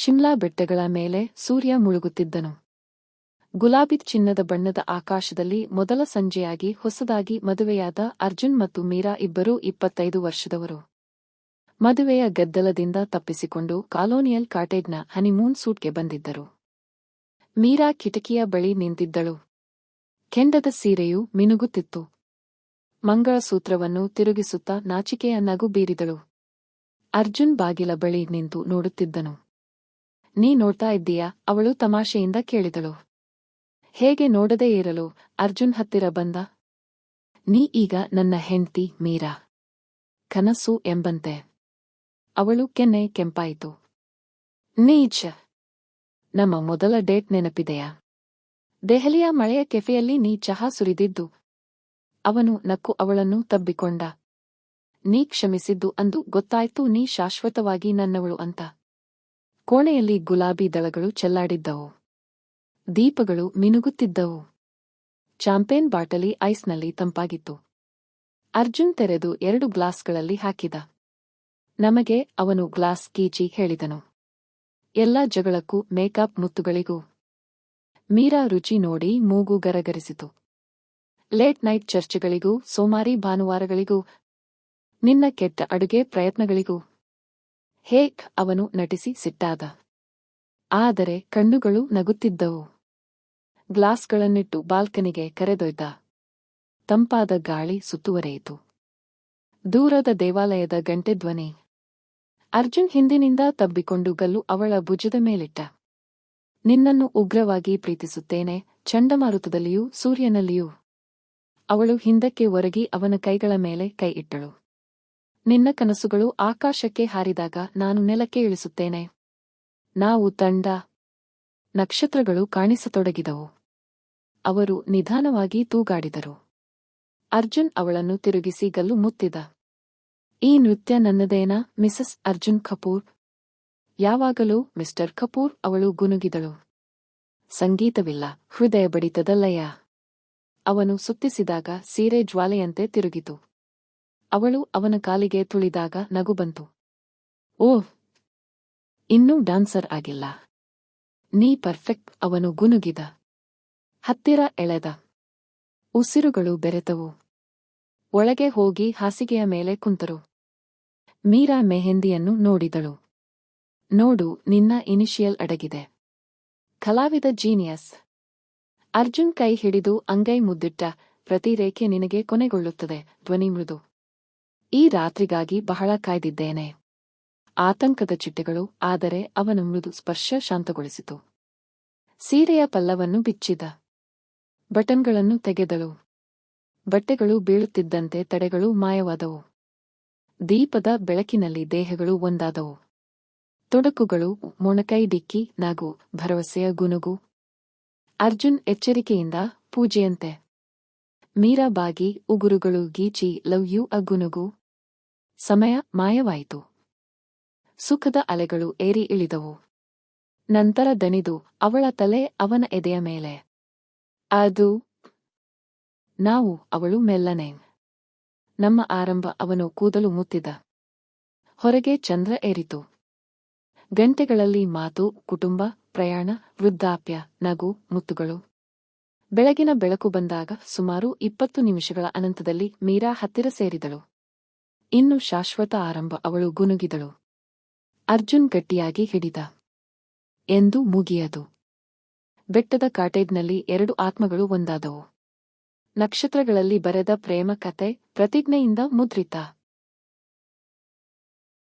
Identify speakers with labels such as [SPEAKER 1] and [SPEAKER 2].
[SPEAKER 1] ಶಿಮ್ಲಾ ಬೆಟ್ಟಗಳ ಮೇಲೆ ಸೂರ್ಯ ಮುಳುಗುತ್ತಿದ್ದನು. ಗುಲಾಬಿ ಚಿನ್ನದ ಬಣ್ಣದ ಆಕಾಶದಲ್ಲಿ ಮೊದಲ ಸಂಜೆಯಾಗಿ ಹೊಸದಾಗಿ ಮದುವೆಯಾದ ಅರ್ಜುನ್ ಮತ್ತು ಮೀರಾ ಇಬ್ಬರೂ ಇಪ್ಪತ್ತೈದು ವರ್ಷದವರು. ಮದುವೆಯ ಗದ್ದಲದಿಂದ ತಪ್ಪಿಸಿಕೊಂಡು ಕಾಲೋನಿಯಲ್ ಕಾಟೇಜ್ನ ಹನಿಮೂನ್ ಸೂಟ್ಗೆ ಬಂದಿದ್ದರು. ಮೀರಾ ಕಿಟಕಿಯ ಬಳಿ ನಿಂತಿದ್ದಳು. ಕೆಂಡದ ಸೀರೆಯು ಮಿನುಗುತ್ತಿತ್ತು. ಮಂಗಳಸೂತ್ರವನ್ನು ತಿರುಗಿಸುತ್ತಾ ನಾಚಿಕೆಯ ನಗು ಬೀರಿದಳು. ಅರ್ಜುನ್ ಬಾಗಿಲ ಬಳಿ ನಿಂತು ನೋಡುತ್ತಿದ್ದನು. ನೀ ನೋಡ್ತಾ ಇದ್ದೀಯಾ? ಅವಳು ತಮಾಷೆಯಿಂದ ಕೇಳಿದಳು. ಹೇಗೆ ನೋಡದೇ ಇರಲು ಅರ್ಜುನ್ ಹತ್ತಿರ ಬಂದ? ನೀ ಈಗ ನನ್ನ ಹೆಂಡ್ತಿ ಮೀರಾ. ಕನಸು ಎಂಬಂತೆ. ಅವಳು ಕೆನ್ನೆ ಕೆಂಪಾಯಿತು. ನೀಚ ನಮ್ಮ ಮೊದಲ ಡೇಟ್ ನೆನಪಿದೆಯಾ? ದೆಹಲಿಯ ಮಳೆಯ ಕೆಫೆಯಲ್ಲಿ ನೀ ಚಹಾ ಸುರಿದಿದ್ದು. ಅವನು ನಕ್ಕು ಅವಳನ್ನು ತಬ್ಬಿಕೊಂಡ. ನೀ ಕ್ಷಮಿಸಿದ್ದು ಅಂದು ಗೊತ್ತಾಯ್ತು ನೀ ಶಾಶ್ವತವಾಗಿ ನನ್ನವಳು ಅಂತ. ಕೋಣೆಯಲ್ಲಿ ಗುಲಾಬಿ ದಳಗಳು ಚೆಲ್ಲಾಡಿದ್ದವು. ದೀಪಗಳು ಮಿನುಗುತ್ತಿದ್ದವು. ಚಾಂಪೇನ್ ಬಾಟಲಿ ಐಸ್ನಲ್ಲಿ ತಂಪಾಗಿತ್ತು. ಅರ್ಜುನ್ ತೆರೆದು ಎರಡು ಗ್ಲಾಸ್ಗಳಲ್ಲಿ ಹಾಕಿದ. ನಮಗೆ ಅವನು ಗ್ಲಾಸ್ ಕೀಚಿ ಹೇಳಿದನು. ಎಲ್ಲ ಜಗಳಕ್ಕೂ ಮೇಕಪ್ ಮುತ್ತುಗಳಿಗೂ. ಮೀರಾ ರುಚಿ ನೋಡಿ ಮೂಗು ಗರಗರಿಸಿತು. ಲೇಟ್ ನೈಟ್ ಚರ್ಚೆಗಳಿಗೂ, ಸೋಮಾರಿ ಭಾನುವಾರಗಳಿಗೂ, ನಿನ್ನ ಕೆಟ್ಟ ಅಡುಗೆ ಪ್ರಯತ್ನಗಳಿಗೂ. ಹೇಕ್ ಅವನು ನಟಿಸಿ ಸಿಟ್ಟಾದ? ಆದರೆ ಕಣ್ಣುಗಳು ನಗುತ್ತಿದ್ದವು. ಗ್ಲಾಸ್ಗಳನ್ನಿಟ್ಟು ಬಾಲ್ಕನಿಗೆ ಕರೆದೊಯ್ದ. ತಂಪಾದ ಗಾಳಿ ಸುತ್ತುವರೆಯಿತು. ದೂರದ ದೇವಾಲಯದ ಗಂಟೆ ಧ್ವನಿ. ಅರ್ಜುನ್ ಹಿಂದಿನಿಂದ ತಬ್ಬಿಕೊಂಡು ಗಲ್ಲು ಅವಳ ಭುಜದ ಮೇಲಿಟ್ಟ. ನಿನ್ನನ್ನು ಉಗ್ರವಾಗಿ ಪ್ರೀತಿಸುತ್ತೇನೆ, ಚಂಡಮಾರುತದಲ್ಲಿಯೂ ಸೂರ್ಯನಲ್ಲಿಯೂ. ಅವಳು ಹಿಂದಕ್ಕೆ ಒರಗಿ ಅವನ ಕೈಗಳ ಮೇಲೆ ಕೈ ಇಟ್ಟಳು. ನಿನ್ನ ಕನಸುಗಳು ಆಕಾಶಕ್ಕೆ ಹಾರಿದಾಗ ನಾನು ನೆಲಕ್ಕೆ ಇಳಿಸುತ್ತೇನೆ. ನಾವು ತಂಡ, ನಕ್ಷತ್ರಗಳು ಕಾಣಿಸತೊಡಗಿದವು. ಅವರು ನಿಧಾನವಾಗಿ ತೂಗಾಡಿದರು. ಅರ್ಜುನ್ ಅವಳನ್ನು ತಿರುಗಿಸಿ ಗಲ್ಲು ಮುತ್ತಿದ. ಈ ನೃತ್ಯ ನನ್ನದೇನಾ, ಮಿಸಸ್ ಅರ್ಜುನ್ ಕಪೂರ್? ಯಾವಾಗಲೂ ಮಿಸ್ಟರ್ ಕಪೂರ್ ಅವಳು ಗುನುಗಿದಳು. ಸಂಗೀತವಿಲ್ಲ, ಹೃದಯ ಬಡಿತದ ಅವನು ಸುತ್ತಿಸಿದಾಗ ಸೀರೆ ಜ್ವಾಲೆಯಂತೆ ತಿರುಗಿತು. ಅವಳು ಅವನ ಕಾಲಿಗೆ ತುಳಿದಾಗ ನಗು ಬಂತು. ಓಹ್! ಇನ್ನೂ ಡಾನ್ಸರ್ ಆಗಿಲ್ಲ. ನೀ ಪರ್ಫೆಕ್ಟ್ ಅವನು ಗುನುಗಿದ ಹತ್ತಿರ ಎಳೆದ. ಉಸಿರುಗಳು ಬೆರೆತವು. ಒಳಗೆ ಹೋಗಿ ಹಾಸಿಗೆಯ ಮೇಲೆ ಕುಂತರು. ಮೀರಾ ಮೆಹೆಂದಿಯನ್ನು ನೋಡಿದಳು. ನೋಡು, ನಿನ್ನ ಇನಿಷಿಯಲ್ ಅಡಗಿದೆ. ಕಲಾವಿದ ಜೀನಿಯಸ್. ಅರ್ಜುನ್ ಕೈ ಹಿಡಿದು ಅಂಗೈ ಮುದ್ದಿಟ್ಟ, ಪ್ರತಿ ರೇಖೆ ನಿನಗೆ ಕೊನೆಗೊಳ್ಳುತ್ತದೆ, ಧ್ವನಿ ಮೃದು. ಈ ರಾತ್ರಿಗಾಗಿ ಬಹಳ ಕಾಯ್ದಿದ್ದೇನೆ. ಆತಂಕದ ಚಿಟ್ಟೆಗಳು, ಆದರೆ ಅವನ ಮೃದು ಸ್ಪರ್ಶ ಶಾಂತಗೊಳಿಸಿತು. ಸೀರೆಯ ಪಲ್ಲವನ್ನು ಬಿಚ್ಚಿದ. ಬಟನ್ಗಳನ್ನು ತೆಗೆದಳು. ಬಟ್ಟೆಗಳು ಬೀಳುತ್ತಿದ್ದಂತೆ ತಡೆಗಳು ಮಾಯವಾದವು. ದೀಪದ ಬೆಳಕಿನಲ್ಲಿ ದೇಹಗಳು ಒಂದಾದವು. ತೊಡಕುಗಳು, ಮೊಣಕೈ ಡಿಕ್ಕಿ, ನಗು, ಭರವಸೆಯ ಗುನುಗು. ಅರ್ಜುನ್ ಎಚ್ಚರಿಕೆಯಿಂದ ಪೂಜೆಯಂತೆ. ಮೀರಾಬಾಗಿ ಉಗುರುಗಳು ಗೀಚಿ, ಲವ್ ಯು ಅಗುನುಗು ಸಮಯ ಮಾಯವಾಯಿತು. ಸುಖದ ಅಲೆಗಳು ಏರಿ ಇಳಿದವು. ನಂತರ ದಣಿದು ಅವಳ ತಲೆ ಅವನ ಎದೆಯ ಮೇಲೆ. ಅದು ನಾವು, ಅವಳು ಮೆಲ್ಲನೆ. ನಮ್ಮ ಆರಂಭ ಅವನು ಕೂದಲು ಮುತ್ತಿದ. ಹೊರಗೆ ಚಂದ್ರ ಏರಿತು. ಗಂಟೆಗಳಲ್ಲಿ ಮಾತು, ಕುಟುಂಬ, ಪ್ರಯಾಣ, ವೃದ್ಧಾಪ್ಯ, ನಗು, ಮುತ್ತುಗಳು. ಬೆಳಗಿನ ಬೆಳಕು ಬಂದಾಗ ಸುಮಾರು ಇಪ್ಪತ್ತು ನಿಮಿಷಗಳ ಅನಂತದಲ್ಲಿ ಮೀರಾ ಹತ್ತಿರ ಸೇರಿದಳು. ಇನ್ನು ಶಾಶ್ವತ ಆರಂಭ ಅವಳು ಗುನುಗಿದಳು. ಅರ್ಜುನ್ ಗಟ್ಟಿಯಾಗಿ ಹಿಡಿದ. ಎಂದು ಮುಗಿಯದು. ಬೆಟ್ಟದ ಕಾಟೇಜ್ನಲ್ಲಿ ಎರಡು ಆತ್ಮಗಳು ಒಂದಾದವು. ನಕ್ಷತ್ರಗಳಲ್ಲಿ ಬರೆದ ಪ್ರೇಮ ಕತೆ, ಪ್ರತಿಜ್ಞೆಯಿಂದ ಮುದ್ರಿತ.